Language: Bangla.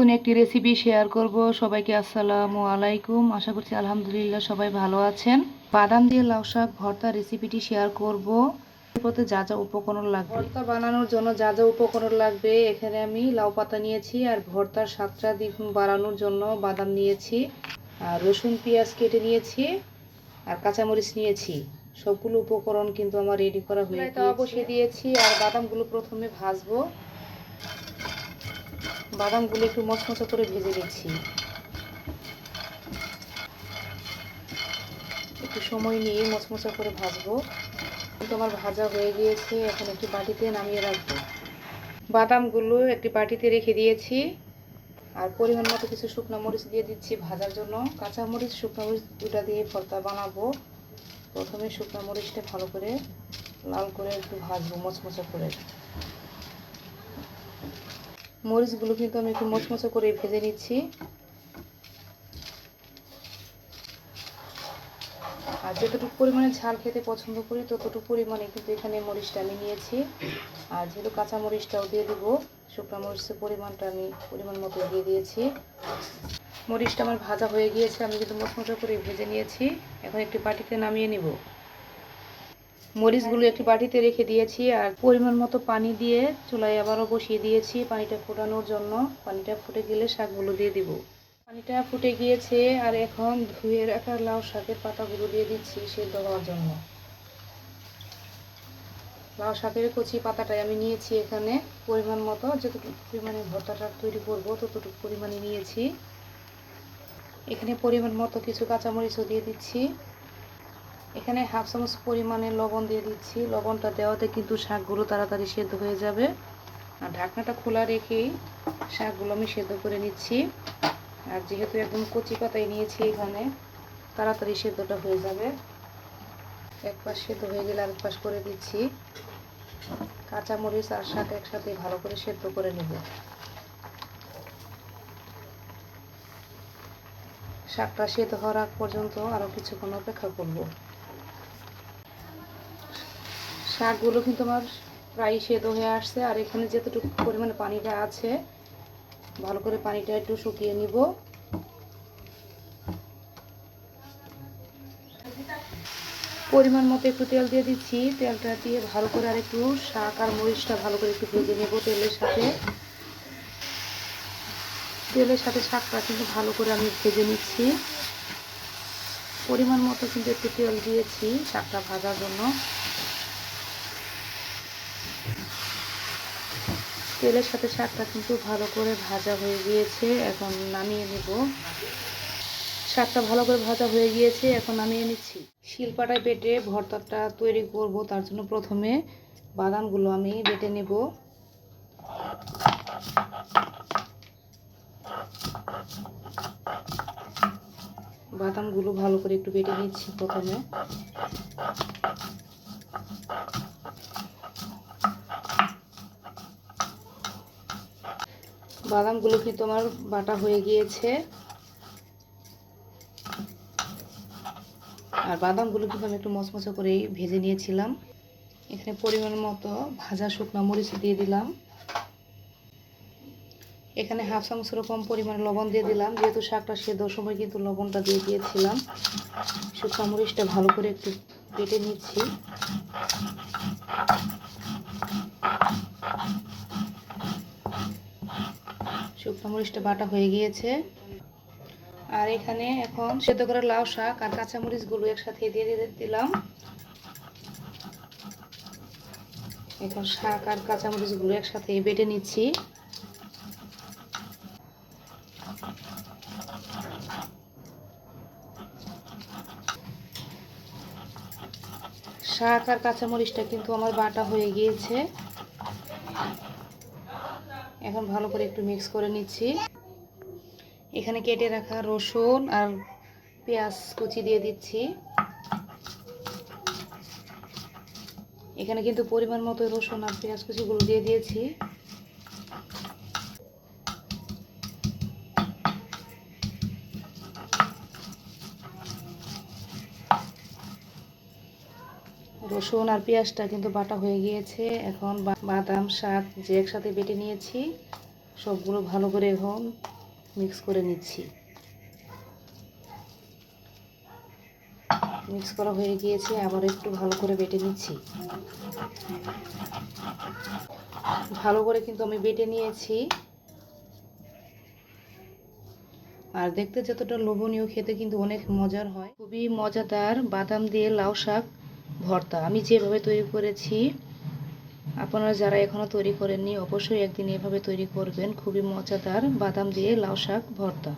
নতুন একটি রেসিপি শেয়ার করব। সবাইকে আসসালামু আলাইকুম। আশা করছি আলহামদুলিল্লাহ সবাই ভালো আছেন। বাদাম দিয়ে লাউ শাক ভর্তা রেসিপিটি শেয়ার করব। এরপরে যা যা উপকরণ লাগবে। ভর্তা বানানোর জন্য যা যা উপকরণ লাগবে এখানে আমি লাউ পাতা নিয়েছি আর ভর্তার স্বাদটা বাড়ানোর জন্য বাদাম নিয়েছি আর রসুন পেঁয়াজ কেটে নিয়েছি আর কাঁচামরিচ নিয়েছি। সবগুলো উপকরণ কিন্তু আমার রেডি করা হয়ে বসিয়ে দিয়েছি আর বাদামগুলো প্রথমে ভাজবো। বাদামগুলো একটু মচমচে করে ভেজে নিচ্ছি। একটু সময় নিয়ে মচমচা করে ভাজবো। কিন্তু আমার ভাজা হয়ে গিয়েছে, এখন একটি বাটিতে নামিয়ে রাখব। বাদামগুলো একটি বাটিতে রেখে দিয়েছি। আর পরিমাণ মতো কিছু শুকনো মরিচ দিয়ে দিচ্ছি ভাজার জন্য। কাঁচা মরিচ, শুকনো মরিচ দুটা দিয়ে ভর্তা বানাবো। প্রথমে শুকনো মরিচটা ভালো করে লাল করে একটু ভাজবো মচমচা করে। মরিচগুলো কিন্তু আমি একটু মচমচে করে ভেজে নিচ্ছি। আর যতটুকু পরিমাণে ঝাল খেতে পছন্দ করি, ততটুকু পরিমাণে কিন্তু এখানে মরিচটা আমি নিয়েছি। আর যেহেতু কাঁচা মরিচটাও দিয়ে দেবো, শুকনো মরিচের পরিমাণটা আমি পরিমাণ মতো দিয়ে দিয়েছি। মরিচটা আমার ভাজা হয়ে গিয়েছে, আমি কিন্তু মচমচে করে ভেজে নিয়েছি। এখন একটি বাটিতে নামিয়ে নিব। মরিচগুলো একটি বাটিতে রেখে দিয়েছি আর পরিমাণ মতো পানি দিয়ে চুলায় আবারও বসিয়ে দিয়েছি পানিটা ফোটানোর জন্য। পানিটা ফুটে গেলে শাকগুলো দিয়ে দিব। পানিটা ফুটে গিয়েছে আর এখন ধুয়ে রাখা লাউ শাকের পাতাগুলো দিয়ে দিচ্ছি সেদ্ধ হওয়ার জন্য। লাউ শাকের কচি পাতাটাই আমি নিয়েছি এখানে। পরিমাণ মতো, যতটুকু পরিমাণে ভর্তাটা তৈরি করব, ততটুকু পরিমাণে নিয়েছি। এখানে পরিমাণ মতো কিছু কাঁচামরিচও দিয়ে দিচ্ছি। এখানে হাফ চামচ পরিমাণে লবণ দিয়ে দিচ্ছি। লবণটা দেওয়াতে কিন্তু শাকগুলো তাড়াতাড়ি সেদ্ধ হয়ে যাবে। আর ঢাকনাটা খোলা রেখেই শাকগুলো আমি সেদ্ধ করে নিচ্ছি। আর যেহেতু একদম কচি পাতায় নিয়েছি এখানে, তাড়াতাড়ি সেদ্ধটা হয়ে যাবে। এক পাশ সেদ্ধ হয়ে গেলে আরেক পাশ করে দিচ্ছি। কাঁচামরিচ আর শাক একসাথে ভালো করে সেদ্ধ করে নেব। শাকটা সেদ্ধ হওয়ার আগ পর্যন্ত আরও কিছুক্ষণ অপেক্ষা করব। শাকগুলো কিন্তু আমার প্রায় সেদ্ধ হয়ে আসছে, আর এখানে যতটুকু পরিমাণে পানিটা আছে, ভালো করে পানিটা একটু শুকিয়ে নিব। পরিমাণ মতো একটু তেল দিয়ে দিচ্ছি, তেলটা দিয়ে ভালো করে আর একটু শাক আর মরিচটা ভালো করে একটু ভেজে নেব তেলের সাথে। তেলের সাথে শাকটা কিন্তু ভালো করে আমি ভেজে নিচ্ছি। পরিমাণ মতো কিন্তু একটু তেল দিয়েছি শাকটা ভাজার জন্য। তেলের সাথে শাকটা কিন্তু ভালো করে ভাজা হয়ে গিয়েছে, এখন নামিয়ে নেব। শাকটা ভালো করে ভাজা হয়ে গিয়েছে, এখন নামিয়ে নিচ্ছি। শিলপাটায় বেটে ভর্তাটা তৈরি করব, তার জন্য প্রথমে বাদামগুলো আমি বেটে নেব। বাদামগুলো ভালো করে একটু বেটে নিচ্ছি প্রথমে। বাদামগুলো কিন্তু আমার বাটা হয়ে গিয়েছে? আর বাদামগুলো কিন্তু আমি একটু মচমচা করেই ভেজে নিয়েছিলাম। এখানে পরিমাণ মতো ভাজা শুকনো মরিচ দিয়ে দিলাম। এখানে হাফ চামচেরও কম পরিমাণে লবণ দিয়ে দিলাম। যেহেতু শাকটা সেদ্ধ সময় কিন্তু লবণটা দিয়ে দিয়েছিলাম। শুকনো মরিচটা ভালো করে একটু কেটে নিচ্ছি। শুকনো মরিচটা বাটা হয়ে গিয়েছে। আর এখানে এখন সেদ্ধ করে লাউ শাক আর কাঁচামরিচগুলো একসাথে দিয়ে দিয়ে দিলাম। এখন শাক আর কাঁচামরিচগুলো একসাথে বেটে নিচ্ছি। শাক আর কাঁচামরিচটা কিন্তু আমার বাটা হয়ে গিয়েছে। এখন ভালো করে একটু মিক্স করে নিচ্ছি। এখানে কেটে রাখা রসুন আর পেঁয়াজ কুচি দিয়ে দিচ্ছি। এখানে কিন্তু পরিমাণ মতো রসুন আর পেঁয়াজ কুচিগুলো দিয়ে দিয়েছি। রসুন আর পেঁয়াজটা কিন্তু বাটা হয়ে গিয়েছে। এখন বাদাম, শাক যে একসাথে বেটে নিয়েছি, সবগুলো ভালো করে এখন মিক্স করে নিচ্ছি। মিক্স করা হয়ে গিয়েছে, আবার একটু ভালো করে বেটে নিচ্ছি। ভালো করে কিন্তু আমি বেটে নিয়েছি। আর দেখতে যতটা লোভনীয় খেতে কিন্তু অনেক মজার হয়। খুবই মজাদার বাদাম দিয়ে লাউ শাক। ভর্তা। আমি যেভাবে তৈরি করেছি, আপনারা যারা এখনও তৈরি করেননি, অবশ্যই একদিন এভাবে তৈরি করবেন। খুবই মজাদার। বাদাম দিয়ে লাউ শাক, ভর্তা।